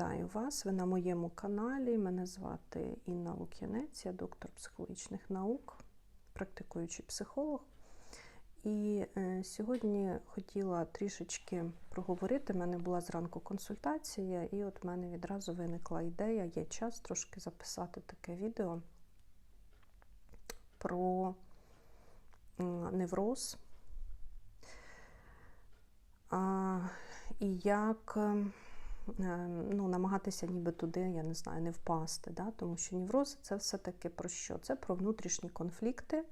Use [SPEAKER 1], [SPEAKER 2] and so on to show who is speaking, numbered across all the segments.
[SPEAKER 1] Вітаю вас! Ви на моєму каналі. Мене звати Інна Лук'янець, я доктор психологічних наук, практикуючий психолог. І е, сьогодні хотіла трішечки проговорити. У мене була зранку консультація, і от в мене відразу виникла ідея, є час трошки записати таке відео про невроз. І як е, ну, намагатися ніби туди, я не знаю, не впасти. Да? Тому що невроз це все-таки про що? Це про внутрішні конфлікти,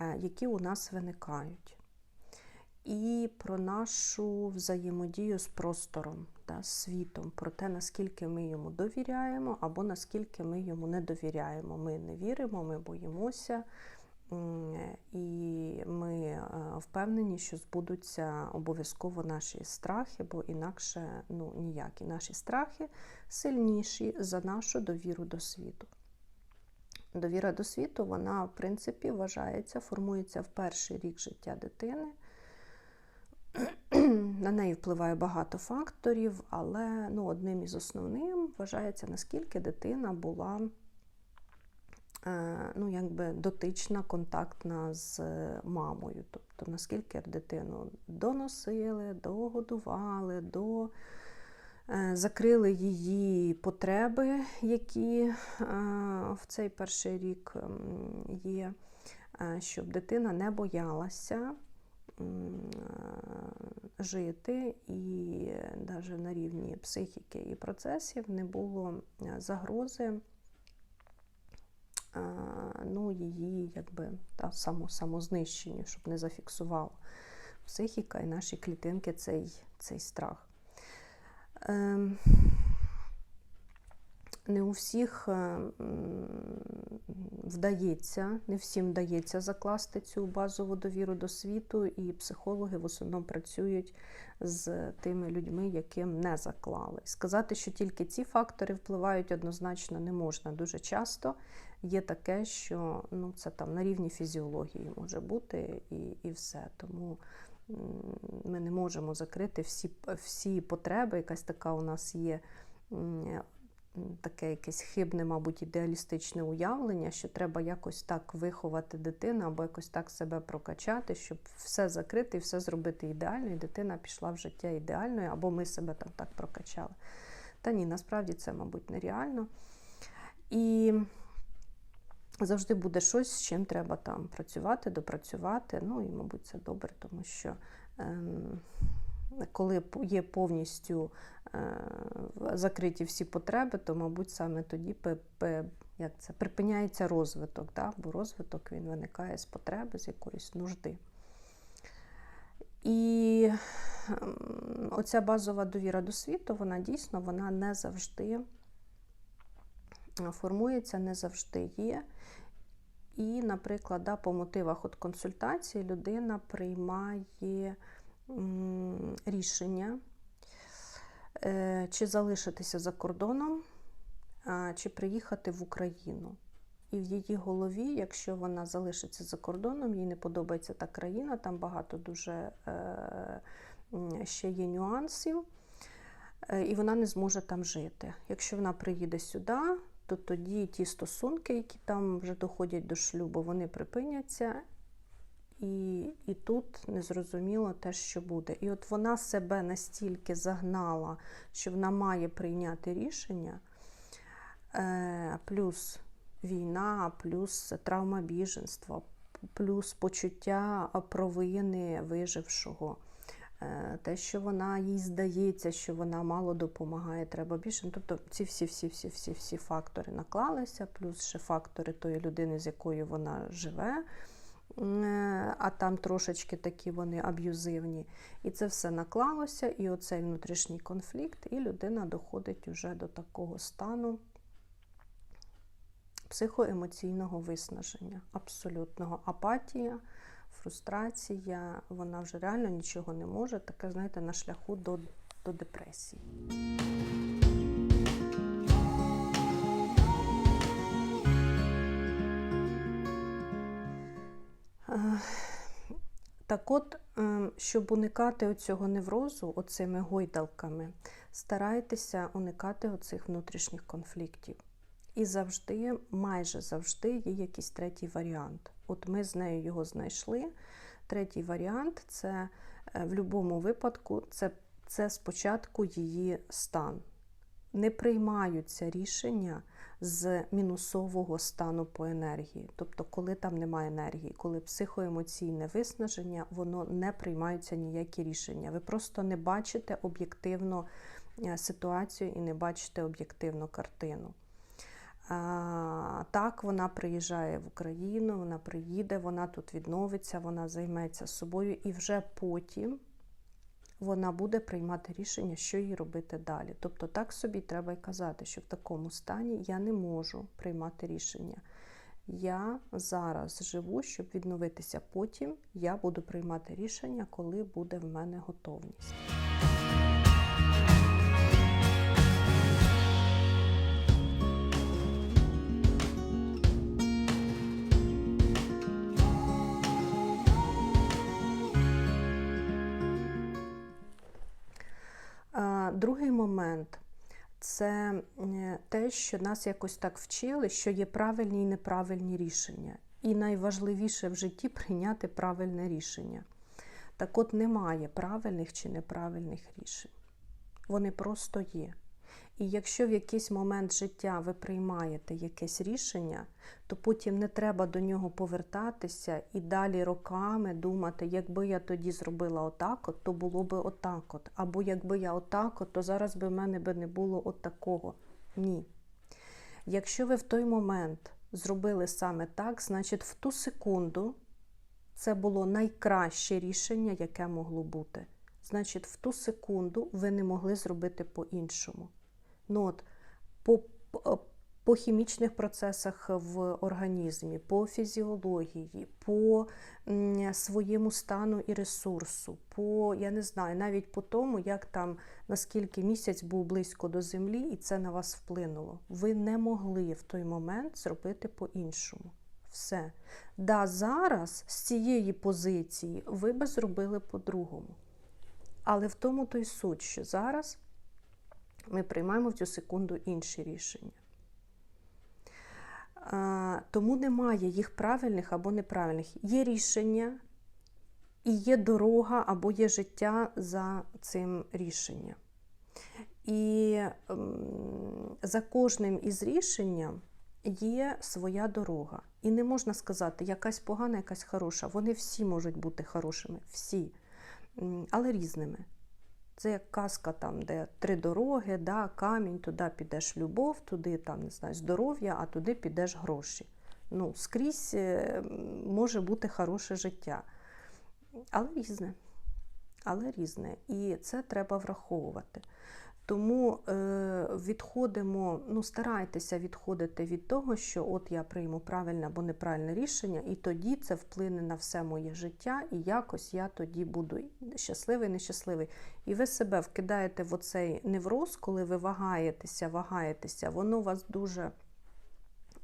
[SPEAKER 1] е, які у нас виникають. І про нашу взаємодію з простором, да, з світом, про те, наскільки ми йому довіряємо, або наскільки ми йому не довіряємо. Ми не віримо, ми боїмося. І ми впевнені, що збудуться обов'язково наші страхи, бо інакше ну, ніякі наші страхи сильніші за нашу довіру до світу. Довіра до світу, вона, в принципі, вважається, формується в перший рік життя дитини. На неї впливає багато факторів, але ну, одним із основним вважається, наскільки дитина була ну, якби дотична, контактна з мамою. Тобто, наскільки дитину доносили, догодували, до закрили її потреби, які в цей перший рік є, щоб дитина не боялася. Жити і навіть на рівні психіки і процесів не було загрози ну, її якби, та, само, самознищенню, щоб не зафіксувала психіка і наші клітинки цей цей страх. Не у всіх е, вдається, не всім вдається закласти цю базову довіру до світу, і психологи в основному працюють з тими людьми, яким не заклали. Сказати, що тільки ці фактори впливають однозначно не можна. Дуже часто є таке, що ну, це там на рівні фізіології може бути і, і все. Тому ми не можемо закрити всі, всі потреби. Якась така у нас є таке якесь хибне, мабуть, ідеалістичне уявлення, що треба якось так виховати дитину або якось так себе прокачати, щоб все закрити і все зробити ідеально, і дитина пішла в життя ідеальною, або ми себе там так прокачали. Та ні, насправді це, мабуть, нереально. І завжди буде щось, з чим треба там працювати, допрацювати. Ну і, мабуть, це добре, тому що. Ем, коли є повністю е, закриті всі потреби, то, мабуть, саме тоді як це, припиняється розвиток, да? бо розвиток він виникає з потреби, з якоїсь нужди. І ем, оця базова довіра до світу, вона дійсно вона не завжди формується, не завжди є. І, наприклад, да, по мотивах от консультації людина приймає рішення, е, чи залишитися за кордоном, чи приїхати в Україну. І в її голові, якщо вона залишиться за кордоном, їй не подобається та країна, там багато дуже е, ще є нюансів, е, і вона не зможе там жити. Якщо вона приїде сюди, то тоді ті стосунки, які там вже доходять до шлюбу, вони припиняться, і і тут незрозуміло те, що буде. І от вона себе настільки загнала, що вона має прийняти рішення, е, плюс війна, плюс травма біженства, плюс почуття провини вижившого. Е, те, що вона їй здається, що вона мало допомагає, треба більше. Ну, тобто ці всі-всі-всі-всі-всі фактори наклалися, плюс ще фактори тої людини, з якою вона живе. А там трошечки такі вони аб'юзивні. І це все наклалося, і оцей внутрішній конфлікт, і людина доходить уже до такого стану психоемоційного виснаження, абсолютного апатія, фрустрація, вона вже реально нічого не може, таке, знаєте, на шляху до, до депресії. Так от, ем, щоб уникати цього неврозу, оцими гойдалками, Старайтеся уникати оцих внутрішніх конфліктів. І завжди, майже завжди, є якийсь третій варіант. От ми з нею його знайшли. Третій варіант це е, в будь-якому випадку, це, це спочатку її стан. Не приймаються рішення з мінусового стану по енергії. Тобто, коли там немає енергії, коли психоемоційне виснаження, воно не приймаються ніякі рішення. Ви просто не бачите об'єктивно е, ситуацію і не бачите об'єктивну картину. Так, вона приїжджає в Україну, вона приїде, вона тут відновиться, вона займеться собою, і вже потім вона буде приймати рішення, що їй робити далі. Тобто, так собі треба й казати, що в такому стані я не можу приймати рішення. Я зараз живу, щоб відновитися. Потім я буду приймати рішення, коли буде в мене готовність. Момент це те, що нас якось так вчили, що є правильні і неправильні рішення. І найважливіше в житті прийняти правильне рішення. Так от немає правильних чи неправильних рішень. Вони просто є. І якщо в якийсь момент життя ви приймаєте якесь рішення, то потім не треба до нього повертатися і далі роками думати, якби я тоді зробила отак, от, то було би отак. от. Або якби я отак, от, то зараз би в мене би не було от такого. Ні. Якщо ви в той момент зробили саме так, значить в ту секунду це було найкраще рішення, яке могло бути. Значить, в ту секунду ви не могли зробити по-іншому. Ну, от, по, по хімічних процесах в організмі, по фізіології, по своєму стану і ресурсу, по, я не знаю, навіть по тому, як там наскільки місяць був близько до землі, і це на вас вплинуло. Ви не могли в той момент зробити по-іншому. Все. Да, зараз з цієї позиції ви би зробили по-другому. Але в тому той суть, що зараз ми приймаємо в цю секунду інші рішення. Тому немає їх правильних або неправильних. Є рішення, і є дорога або є життя за цим рішенням. І за кожним із рішенням є своя дорога. І не можна сказати, якась погана, якась хороша. Вони всі можуть бути хорошими, всі, але різними. Це як казка, там, де три дороги, да, камінь, туди підеш любов, туди там, не знаю, здоров'я, а туди підеш гроші. Ну, Скрізь е, може бути хороше життя. Але різне. Але різне. І це треба враховувати. Тому е, відходимо, ну старайтеся відходити від того, що от я прийму правильне або неправильне рішення, і тоді це вплине на все моє життя, і якось я тоді буду щасливий, нещасливий. І ви себе вкидаєте в оцей невроз, коли ви вагаєтеся, вагаєтеся, воно вас дуже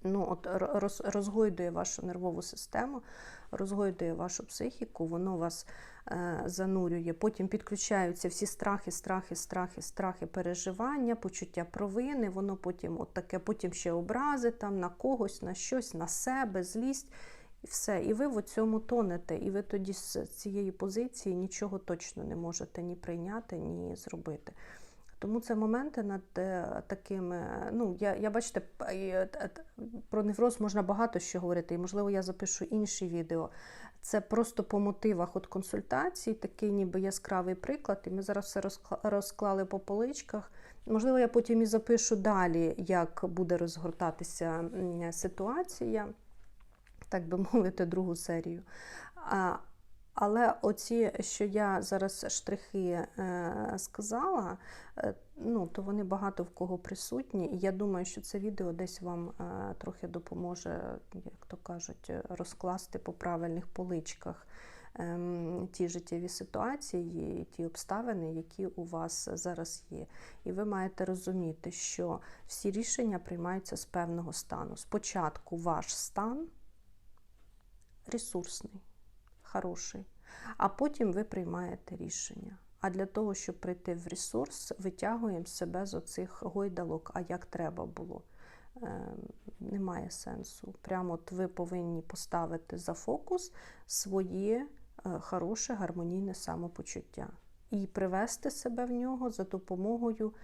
[SPEAKER 1] ну, от, роз, розгойдує вашу нервову систему, розгойдує вашу психіку, воно вас е, занурює. Потім підключаються всі страхи, страхи, страхи, страхи, переживання, почуття провини, воно потім от таке, потім ще образи там на когось, на щось, на себе, злість. І все, і ви в цьому тонете, і ви тоді з цієї позиції нічого точно не можете ні прийняти, ні зробити. Тому це моменти над е, такими. Ну, я я бачите, е, про невроз можна багато що говорити, і, можливо, я запишу інші відео. Це просто по мотивах от консультацій, такий ніби яскравий приклад. І ми зараз все розклали по поличках. Можливо, я потім і запишу далі, як буде розгортатися ситуація, так би мовити, другу серію. Але оці, що я зараз штрихи е, сказала, е, ну, то вони багато в кого присутні. І я думаю, що це відео десь вам е, трохи допоможе, як то кажуть, розкласти по правильних поличках ем, ті життєві ситуації, ті обставини, які у вас зараз є. І ви маєте розуміти, що всі рішення приймаються з певного стану. Спочатку ваш стан ресурсний хороший. А потім ви приймаєте рішення. А для того, щоб прийти в ресурс, витягуємо себе з оцих гойдалок, а як треба було. Е, Немає сенсу. Прямо от ви повинні поставити за фокус своє е, хороше гармонійне самопочуття і привести себе в нього за допомогою,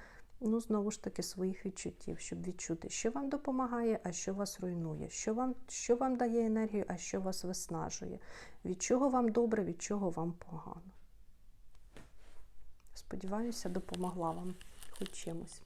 [SPEAKER 1] ну, знову ж таки, своїх відчуттів, щоб відчути, що вам допомагає, а що вас руйнує, що вам, що вам дає енергію, а що вас виснажує, від чого вам добре, від чого вам погано. Сподіваюся, допомогла вам хоч чимось.